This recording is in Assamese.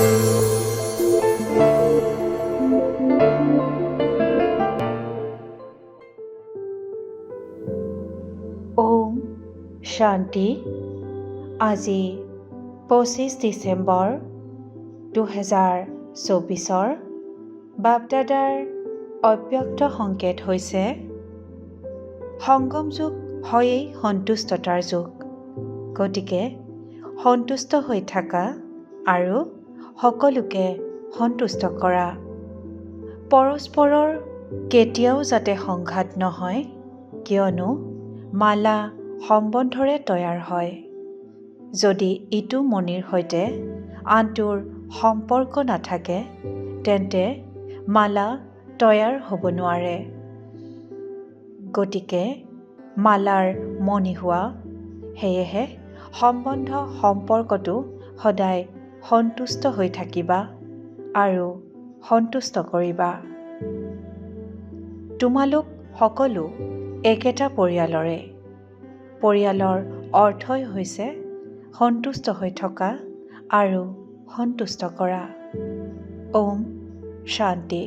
ওম শান্তি আজি পঁচিছ ডিচেম্বৰ দুহেজাৰ চৌবিছৰ বাপদাদাৰ অব্যক্ত সংকেত হৈছে সংগম যুগ হয়েই সন্তুষ্টতাৰ যুগ। গতিকে সন্তুষ্ট হৈ থকা আৰু সকলোকে সন্তুষ্ট কৰা। পৰস্পৰৰ কেতিয়াও যাতে সংঘাত নহয় কিয়নো মালা সম্বন্ধৰে তৈয়াৰ হয়। যদি ইটো মণিৰ সৈতে আনটোৰ সম্পৰ্ক নাথাকে তেন্তে মালা তৈয়াৰ হ'ব নোৱাৰে। গতিকে মালাৰ মণি হোৱা সেয়েহে সম্বন্ধ সম্পৰ্কটো সদায় সন্তুষ্ট হৈ থাকিবা আৰু সন্তুষ্ট কৰিবা। তোমালোক সকলো একেটা পৰিয়ালৰে। পৰিয়ালৰ অৰ্থই হৈছে সন্তুষ্ট হৈ থকা আৰু সন্তুষ্ট কৰা। ওম শান্তি।